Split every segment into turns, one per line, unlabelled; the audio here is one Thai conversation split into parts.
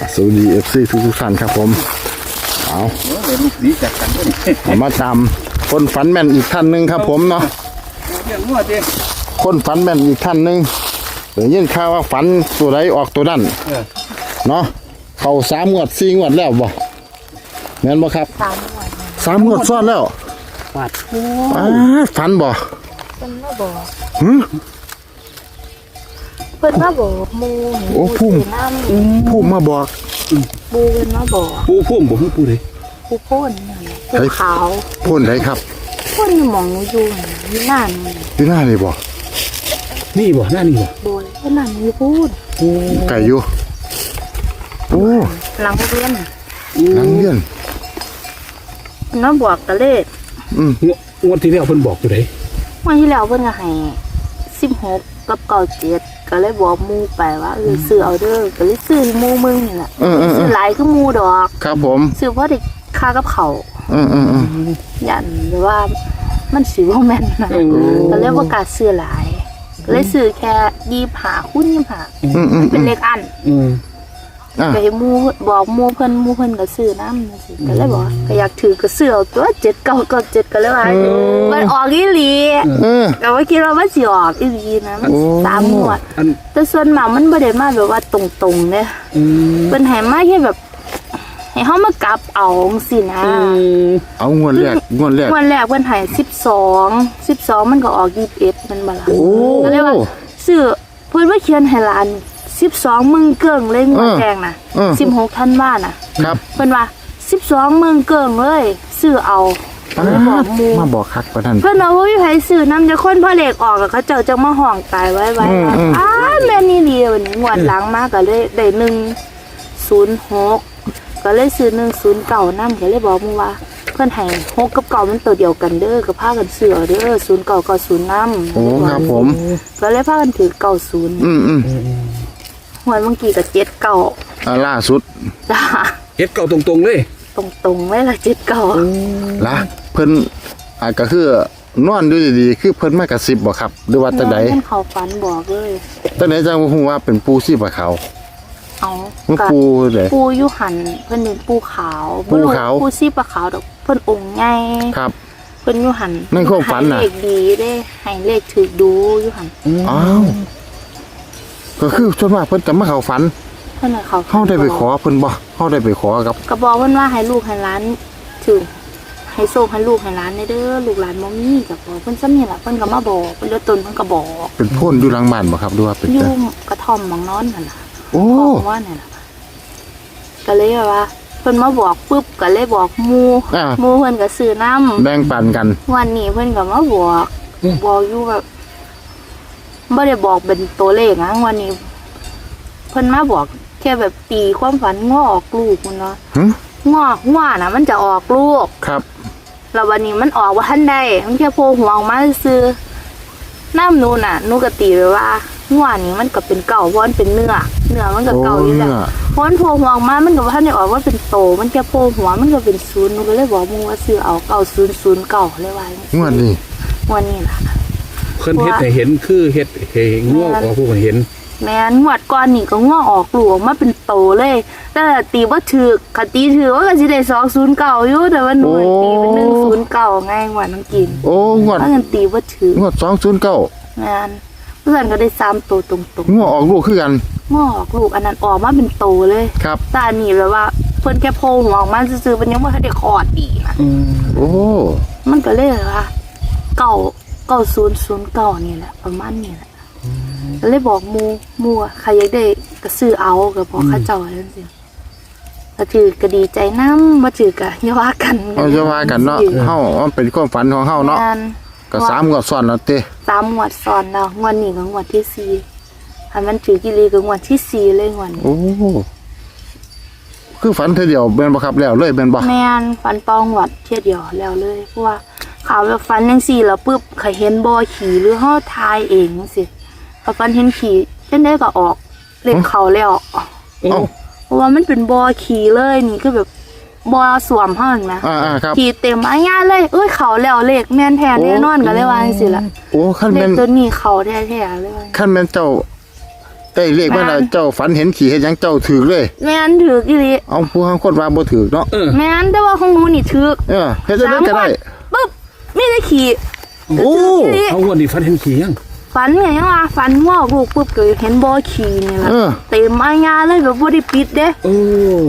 สวัสดีเอฟซีทุกๆท่านครับผมเอา
เออลูกหนีจากกันด้วยนี่
เอามาตามคนฝันแม่นอีกท่านหนึ่งครับผมเนาะ
เรื่องงัวเด้
คนฝันแม่นอีกท่านหนึ่งเดี๋ยวยินข่าวว่าฝันตัวใดออกตัวนั้น
เออ
เนาะเขาสามงวดสี่งวดแล้วบ่แม่นบ่ครับ
สามวัน
สามงวดซ้อนแล้ว
ปาด
อ้าฝันบ่
เพิ่นมาบอก
หึ
เพิ่นมาบอกหมู
โอ้พุ่ม
ถืน้ำ
ผู้มาบอก
ปูเพิ่นมาบอก
ปูพุ่มบ่ฮู้ปูเลย
ปูโพ่นนั่นแหละปู
เฮ้ย
ขาว
พ่นไดครับ
โพ่นอยู่หมองหนูอยู่น่ะอยู่นั่นน่ะ
ที่หน้านี่บ่
นี่บ่หน้านี่บ่
โดยเพิ่นนั่นอยู่พูด
โอ้
ไก่อยู่โอ้
หลังเรียน
หนังเลี้ยน
เพิ่นมาบอกกะเลข
อืม
งวงวดที่แล้วเพิ่นบอกอยู่ได
วันที่แล้วเพิ่นก็ให้16 กับ97ก็เลยบอกหมูไปว่าเออซื้อเอาเด้อก็เลยซื้อให้หมูมึงนี่แหละ
เออเออเอ
ซื้อ
อ
หลายคือหมูดอก
ครับผม
ซื้อเพราะได้ค่ากับเขาว
เออเออเออ
ยันหรือว่ามันสิบ่แม่นนะก็เลยบ่กล้าซื้อหลายก็เลยซื้อแค่ยี่หาคูณยี่หา
อืมอืม
เป็นเลขอัน
อืม
อะ
ก็ให้หมู่บอกหมู่เพิ่นหมู่เพิ่นก็ซื้อนำจังซี่ก็เลยบอกว่าก็อยากถือก็ซื้อเอาตัว7 9ก็7ก็เลยว่ามันออกอีหลี
เออ
ก็ว่าคิดว่ามันสิออกอีหลีนะมัน
โอ้
สามงวด
อัน
แต่ส่วนมากมันบ่ได้มาแบบว่าตรงๆเด้
อืม
เพิ่นให้มาแค่แบบให้เฮามากลับเอาจังซี่นะ
อืม
เอางวดแรกงวดแรก
วันแรกเพิ่นให้12 12มันก็ออก21มันบ่ล่ะ
โอ้
ก็เลยว่าซื้อเพิ่นว่าเขียนให้หลาน 12มึงเกิงเลยงวดแรกน่ะ
เออ
16ธันวาน่ะ
ครับ
เพิ่นว่า12มึงเกิงเลยซื้อเอาก็เลยบอกหมู่
มาบอกคักประทัน
เพิ่นว่าบ่มีไผซื้อนำจะคนพอเลขออกแล้วเขาเจ้าจะมาห้องตายไว้ไว้
อืม
ว่า
อืม
อ้าแม่นนี่ดีวันนี้งวดหลังมาก็เลยได้106ก็เลยซื้อ109นำก็เลยบอกหมู่ว่าเพิ่นให้6กับเก่ามันตัวเดียวกันเด้อก็พากันซื้อเอาเด้อ0990นำ
โอ้ครับผม
ก็เลยพากันถือ90
อืมอืม
หวยเมื่อกี้กับเจ็ดเก่า
อ่าล่าสุด
จ้า
เฮ็ดเก่าตรงๆเลย
ตรงตรงๆเลยละเจ็ดเก่า
ละเพิ่นอ่าก็คือนอนดูดีๆคือเพิ่นมากระซิบบ่ครับหรือว่าจังได
เพิ่นเขาฝันบอกเลย
จังไดจังฮู้ว่าเป็นปูชีพเขาว
เอา
มัน
กับ
ปูได
ปูอยุหันเพิ่นเป็นปูขาว
ปูขาว
บ่รู้ปูซีปลาขาวดอกเพิ่นองค์ใหญ่
ครับ
เพิ่นอยุหัน
นั่นความฝันน่ะ
ให้เลขดีเด้ให้เลขถือดูอยุหัน
อ้าว ก็คือส่วนมากเพิ่นจะมาเข้าฝัน
เพิ่นให้เขา
เฮาได้ไปขอเพิ่นบ่เฮาได้ไปขอกับ
ก็บอกเพิ่นว่าให้ลูกให้หลานถือให้โซ่ให้ลูกให้หลานได้เด้อลูกหลานบ่มีก็บอกเพิ่นซ้ำนี่ล่ะเพิ่นก็มาบอกเพิ่นเลือตนเพิ่นก็บอก
เป็นโพ่นอยู่หลังบ้านบ่ครับหรือว่าเป็น
อยู่
จัง
กระท่อมหมองนอนนั่นน่ะ
โอ้
บอกว่าเนี่ยนะก็เลยแบบว่าเพิ่นมาบอกปุ๊บก็เลยบอกหมู
อ่า
หมูเพิ่นก็ซื้อน้
แบ่งปันกันำ
วันนี้เพิ่นก็มาบอกบอกอยู่แบบ ไม่ได้บอกเป็นตัวเลขนะวันนี้ เพิ่นมาบอก แค่แบบตีความฝันงอออกลูกมันเนาะ
หึ
งอกว่าน่ะมันจะออกลูก
ครับ
แล้ววันนี้มันออกว่าท่านใดมันแค่โผล่หัวออกมาซื้อน้ำหนูน่ะหนูก็ตีไปว่าหัวนี้มันก็เป็นเก่าเพราะมันเป็นเนื้อเนื้อมันก็
โอ้
เก่าอยู่แล้ว
เนี่ย
เพราะมันโผล่หัวออกมามันก็ว่าท่านได้ออกว่าเป็นโต มันแค่โผล่หัวมันก็เป็นศูนย์หนูก็เลยบอกมึงว่าซื้อเอาเก่าศูนย์ศูนย์เก่าเลยว่าจัง
งวดนี้
วันนี้ล่ะ
เพิ่นเฮ็ดให้เห็นคือเฮ็ดให้งัวออกผู้ให้เห็น
แม่นงวดก่อนนี่ก็งอออกหลวงมาเป็นโตเลย แต่ตีว่าถือขัตีถือว่าก็สิได้สองศูนย์เก่าอยู่แต่ว่าหนูตีเป็นหนึ่งศูนย์เก่าไงงวดน้องกิน
โอ้งวด
ถ้าเงินตีว่าถือง
วด209
แม่นเพื่อนก็ได้สามโตตรง
งวดออกลูกคือกัน
ๆงอออกลูกอันนั้นออกมาเป็นโตเลย
ครับ
แต่อันนี้แบบว่าเพิ่นแค่โผล่หัวออกมาซื่อๆมันยังไม่ทันได้คลอดดีนะ
โอ้
มันก็เลยแบบว่าเก่า เก่าศูนย์ศูนย์เก่านี่แหละประมาณนี้แหละก็เลยบอกหมูหมูอะใครอยากได้ก็ซื้อเอาก็บอกเข้าเจ้าอะไรสิก็ถือก็ดีใจน้ำมาถือก็อย่าว่ากัน
เอาจะว่ากันเนาะเฮามันเป็นความฝันของเฮาเนาะ
งาน
ก็สามงวดซ้อนแล้วเต้
สามงวดซ้อนแล้วงวดนี้ก็งวดที่สี่อันมันถือกิรีก็งวดที่สี่เลยงวดนี้
โอ้คือฝันเธอเดียวแม่นบ่ครับแล้วเลยแม่นบ่
แม่นฟันตองงวดเที่ยเดียวแล้วเลยเพราะว่า ข่าวแบบฟันยังสี่แล้วปุ๊บเคยเห็นบอขี่หรือห่อทายเองสิพอฟันเห็นขี่เช่นได้ก็ออกเล็กเขาแล้ว
เอ้า
เพราะว่ามันเป็นบอขี่เลยนี่ก็แบบบอสวมห้องนะ
อ่าๆครับ
ขี่เต็มอาญาเลย เอ้ยเขาแล้วเลขแม่นแท้แน่นอนก็เลยว่าจังสิล่ะ
โอ้คัน
เล
แม่
ข
น
ตัวนี้เขาแท้ๆเลยว่า
คันแม่นเจ้าได้เลขเมื่อไหร่เจ้าฝันเห็นขี่เห็นหยังเจ้าถือเลย
แม่นถือกอีหลี
เอาผู้ข้างคนว่าบ่ถือเนาะ
เออ
แม่นแต่ว่าของหนูนี่ถือก
เออเฮ็ดจังได๋ก็ได้
ปุ๊บ ไม่ได้ขี่
โอ้
อีหลี
เอาวันนี้ฟันเห็นขี่ยัง
ฝันไงว่าฝันว่าลูกปุ๊บก็เห็นบ่อขี่นี่ล่ะ
เออ
เต็มอายาเลยแบบบ่ได้ปิดเด้
โอ้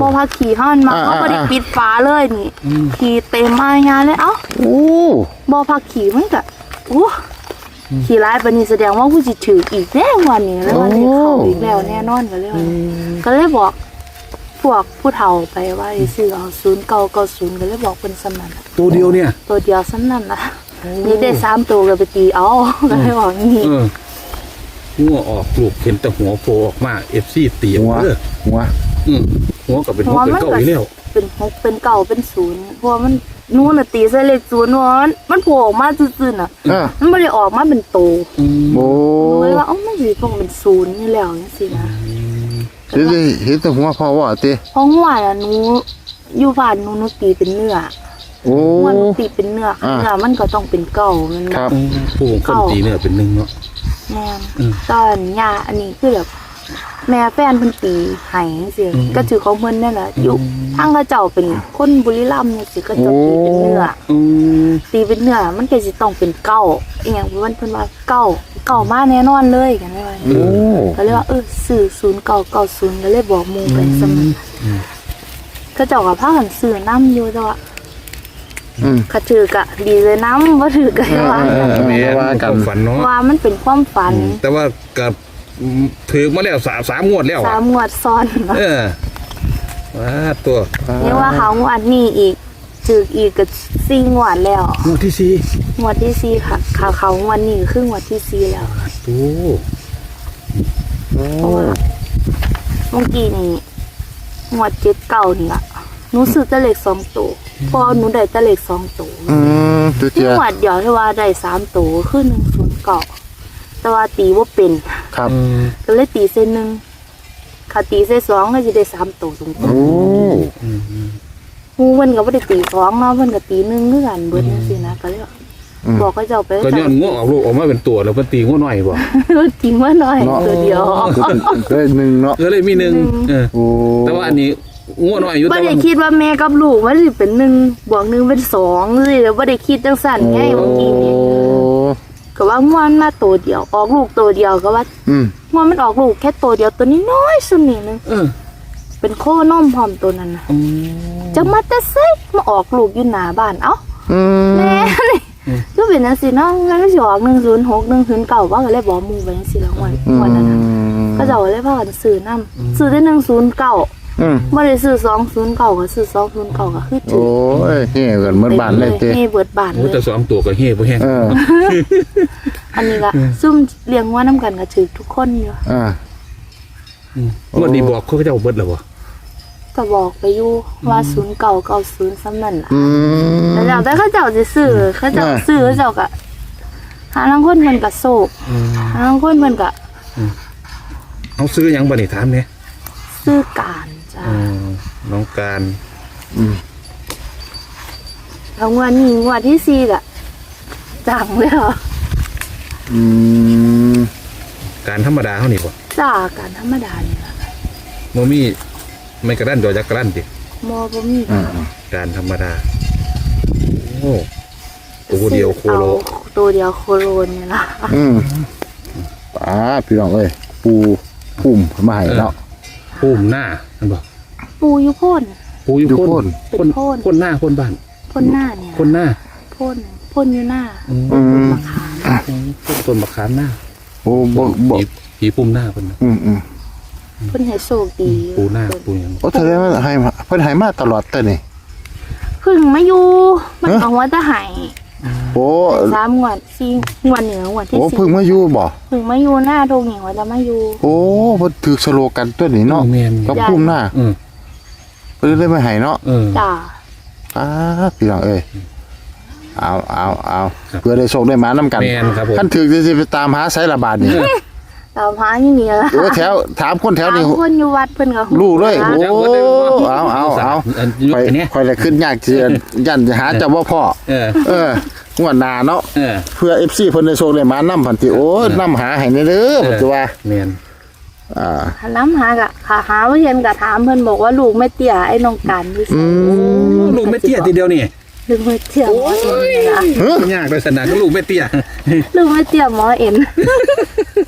บ่พาขี่ห้อนมา
อ่า
เขาบ่ได้
อ่า
ปิดฝาเลยนี่ขี่เต็มอายาเลยเอ้า
โอ้
บ่พาขี่มันก็โอ้ขี่ร้ายปานนี้แสดงว่ากูสิถืออีกแน่วันนี้แล้วว่าเลขเข้าอีกแล้วแน่นอนก็เลยว่าก็เลยบอก พวกผู้เฒ่าไปว่าให้ซื้อเอา0990ก็เลยบอกเพิ่นซ้ำนั้นน่ะ
ตัวเดียวเนี่ย
ตัวเดียวซ้ำนั้นล่ะนี่ได้สามตัวก็ไปตีเอาก็เลยบอกอย่างนี้
เอองัวออกลูกเห็นแต่หัวโผล่ออกมาเอฟซีเตีย
หัว
เออ
หัว
อืมหัวกับเป็นหัวเป็นเก้าอีกแล้ว
เป็นหกเป็นเก่าเป็นศูนย์เพราะว่ามันนู่นน่ะตีใส่เลขศูนย์วอนมันโผล่ออกมาซื่อๆน่ะ
เออ
มันไม่ได้ออกมาเป็นโต
อืม
โอ้
หนูเลยว่าเอ้ามันสิต้องเป็นศูนย์นี่แล้วนี่สินะ
เฮ็ดได้เฮ็ดแต่หัวพ่อว่าติ
เพราะหัวน่ะหนูอยู่บ้านหนูหนูตีเป็นเนื้อ
โอ้
หัวหนูตีเป็นเนื้อ
อ่า
เนื้อมันก็ต้องเป็นเก่ามัน
ครับ
อืมผู้คนตีเนี่ยเป็นหนึ่งเนาะ
แม่น
อืม
ตอนยาอันนี้คือแบบ แม่แฟนเพิ่นตีไห้จังซี่
อืม
ก็ถือของเพิ่นนั่นแหละอยู่ทางเขาเจ้าเป็นคนบุรีรัมย์นี่สิก็จะตีเป็นเนื้อ
อืม
ตีเป็นเนื้อมันก็สิต้องเป็นเก้าอหย่างมันเพิ่นว่าเก้าเก้ามาแน่นอนเลยกันได้ว่า
โอ้
ก็เลยว่าเออซื้อศูนย์เก้าเก้าศูนย์ก็เลยบอกหมูไปสมันก็เจ้ากับพากันซื้อน้ำอยู่แต่ว่า
อืม
ขาถือกะดีเลยน้ำว่าถือกะว่า
เออ
แม่
ว่ากัน
ความฝันเนาะ
ว่ามันเป็นความฝัน
แต่ว่ากับ ถือมาแล้วสามสามงวดแล้ว
สา
อะ
มงวดซ้อน
เออว่าตัว
นี่ว่าเขางวดนี้อีกถืออีกกับสี่งวดแล้ว
งวดที่สี่
งวดที่สี่ค่ะเขาเขางวดนี้คืองวดที่สี่แล้ว
โอ้
เพราะว่าเมื่อกี้นี่งวดเจ็ดเก่านี่ละหนูซื้อแตะเล็กสองตัวเพอหนูได้แตะเล็กสองตัว
อืมตัว
ที่
เจีย
งวดเดียวที่ว่าได้สามตัวคือหนึ่งศูนย์เก่า แต่ว่าตีว่าเป็น
ครับ
อืม
ก็เลยตีเส้นหนึ่งขาตีเส้นสองก็จะได้สามตัวตรง
โอ้
อืมอืม
ๆมูเพิ่นก็บ่ได้ตีสองเนาะเพิ่นก็ตีหนึ่งคือกันเบิดจังซี่นะก็เลยว่าบอกเขาเจ้าไป
ก็ย้อนงัวออกลูกออกมาเป็นตัวแล้วเพิ่นตีงัวหน่อยบ่
ทิ้งไว่าน้อยตัวเดียว
ได้หนึ่งเนาะ
เออเลยมีหนึ่งเออ
โอ้
แต่ว่าอันนี้งัวหน่อยอยู่
บ่
แต่
ได้
ว่า
คิดว่าแม่กับลูกมันสิเป็นหนึ่งบวกหนึ่งเป็นสองสิแล้วบ่ได้คิดจังสั่นไงเมื่อกี้นี่ ก็ว่าง่วนมาตัวเดียว ออกลูกตัวเดียวก็ว่า
อืม
ง่วนมันออกลูกแค่ตัวเดียวตัวนี้น้อยสุดนี่นึง
เออ
เป็นโคนมพร้อมตัวนั้นน่ะ
อืม
จะมาแต่ไสมาออกลูกอยู่หน้าบ้านเอ้า
อืม
แม่นี่ก็เป็นจังซี่เนาะงั้นก็สิออก106 109ว่าก็เลยบอกหมู่ไปจังซี่แล้วงวดงวดนั้นน่ะ ก็เจ้าเลยพากันซื้อนำซื้อได้109
อืม
บ่ได้ซื้อ209ก็ซื้อ209ก็คือถู
โอ้
ก
ยเฮ้กันเหมือนบ้านเลยเต้
นี่เบิดบ้าน
โอ้
เล
แต่
ย
สองตัวก็เฮ่บ่แห้ง
เออ
อันนี้ละซุ่มเลี้ยงว่าน้ำกันก็ถือทุกคนอยู่
อ่า
มงวดนี้บอกเขาเจ้าเบิดแล้วบ่
ก็บอกไปอยู่ว่าศูนย์เก่าเก่าศูนย์ซ้ำนั่นล่ะ
อืม
แล้วเจ้าแต่เขาเจ้าจะซื้อเขาเจ้า
อ่า
ซื้อเขาเจ้าก็หาลังคนมันก็โศกหาลังคนมันก็
เอาซื้อหยังบ่นี่ถามเนี่ย
ซื้อการจ้า
อืมน้องการ
แล้วงวดนี้งวดที่สี่ก็จังเลยเหรอ
อืม
การธรรมดาเฮานี่บ่
จ้าการธรรมดานี่ล่ะ
บ่มีไม่กระดันจอจักกระดันติ
มอบ่มี
อ่า
การธรรมดาโอ้ตัวเดียวโคโล
เอาตัวเดียวโคโลนี่ล่ะ
อืมป้าพี่น้องเอ้ยปูปุ่มมาให้เนาะ
ปูมหน้านั่นบ่
ปูอยู่พ่น
ปูอยู่
อยู่
พ่
โพ่
น
น
เป็น
พ่น
โพ่น
พ่นหน้าพ่นบ้าน
พ่นหน้าเนี่ย
พ่นหน้า
พ่นพ่นอยู่หน้า
อืม
อืม
มะขาม
พ่นต้นมะขามหน้า
โอ้บ่บ่
ผีผีปุ่มหน้าเพิ่นน่ะ
อืมอืม
เพิ่นให้โชคดี
ปูหน้าปูหยัง
โอ้แสดงว่าให้มาเพิ่นให้มาตลอดแต่นี่
เพึ่งมาอยู่มัน
ฮะ
เอาว่าจะใหาย
โอ้
สามงวดสี่งวดเหนืองวดที่
โอ้
สี่
เพิ่งมาอยู่บ่
เพึ่งมาอยู่หน้าโรงหญิงว่าจะมาอยู่
โอ้เพิ่นถือสโลกันตัวนี้เนาะ
แม่น
กับปุ่มหน้า
อืม
เพิ่นเลยมาให้เนาะ
เออ
จ้า
ป้าพี่น้องเอ้ยเอาเอาเอา
ครับ
เพื่อได้โชคได้มานํกัน
แม่นครับผม
คันถือสิไปตามหาไสระบาดนี่
ตามหาอย่างนี้ละ
โอ้แถวถามคนแถว
ถาม
นี้
คนอยู่วัดเพิ่นก็
รู้เลย
นะ
โอ้เอาเอาเอา
อันยุค
ค่อย
อันเนี้ย
ค่อยจะขึ้นยากสิยันจะหาเจ้าบ่พ่อ
เออ
เอองวดหน้าเนาะ
เออ
เพื่อ FC เพิ่นได้โชคได้มานำพันติโอ้ยนำหาให้แน่เด้อ
เออ
ปัจจุบัน
แม่น
อ่า
หันน้ำหากะขาหาว่าเห็นกะถามเพิ่นบอกว่าลูกไม่เตี้ยไอ้น้องกันที่
อื
ใส่
ม
ลูกไม่เตี้ยทีเดียวนี่
ลูกไม่เตี้ยหมอเอ็นนี่ล่ะ
เฮ้ย
ยากเลยสนานก็ลูกไม่เตี้ย
ลูกไม่เตี้ยหมอเอ็น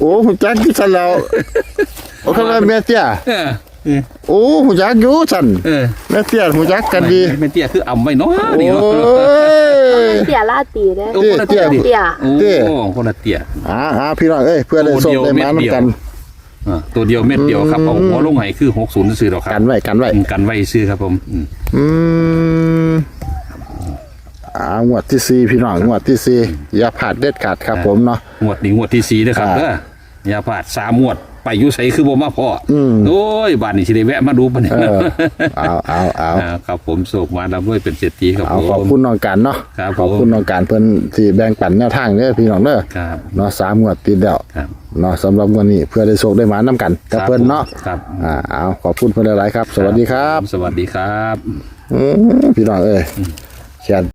โอ้หูจักที่สันแล้วโอ้คำว่าแม่เตี้ย
เออเออ
โอ้หูจักอยู่สัน
เออ
แม่เตี้ยหูจักกันดี
ไม่เตี้ยคืออ่ำไว้เนาะ
โอ้
นี่เนาะ
ย
เตี้ยลาตีเด้อ
โอ้คนละเตี้ยดิ
เตี้ย
โอ้
เตี้ย
คนละเตี้ย
อ่าอ่าพี่น้องเอ้ยเพื่อได้ส่งได้มานํกัน
อ่า ตัวเดียวเม็ดเดียวครับเอาหัวลงไหคือหกศูนย์ซื้อหรอกครั
กับนไว้กันไว้
อืมกันไว้ซื้อครับผมอืม
อืมอ่างวดที่สี่พี่น้องงวดที่สี่อย่าพลาดเด็ดขาดครับผมเนาะ
งวดนี้งวดที่สี่นะครับ
อ่า
เด้ออย่าพลาดสามงวด ไปอยุใสคือบ่มาพออ
ม
โอ้ยบ้านนี้สิได้แวะมาดูปะเนี่ย
เออเอาเอาเอา
อ่าครับผมโศกมาแล้วด้วยเป็นเศรษฐีครับ
เอา
ผม
ขอบคุณน้องกันเนาะ
ครับ
ขอบคุณน้องกันเพิ่นที่แบ่งปันแนวทางเด้อพี่น้องเด้อ
ครับ
เนาะสามงวดติดแล้ว
ครับ
เนาะสำหรับวันนี้เพื่อได้โชคได้หมานํกันกับเพิ่นเนาะ
ครับ
อ่าเอาขอบคุณเพิ่นหลายๆครับ สวัสดีครับ
สวัสดีครับ
อืมพี่น้องเอ้ยแค่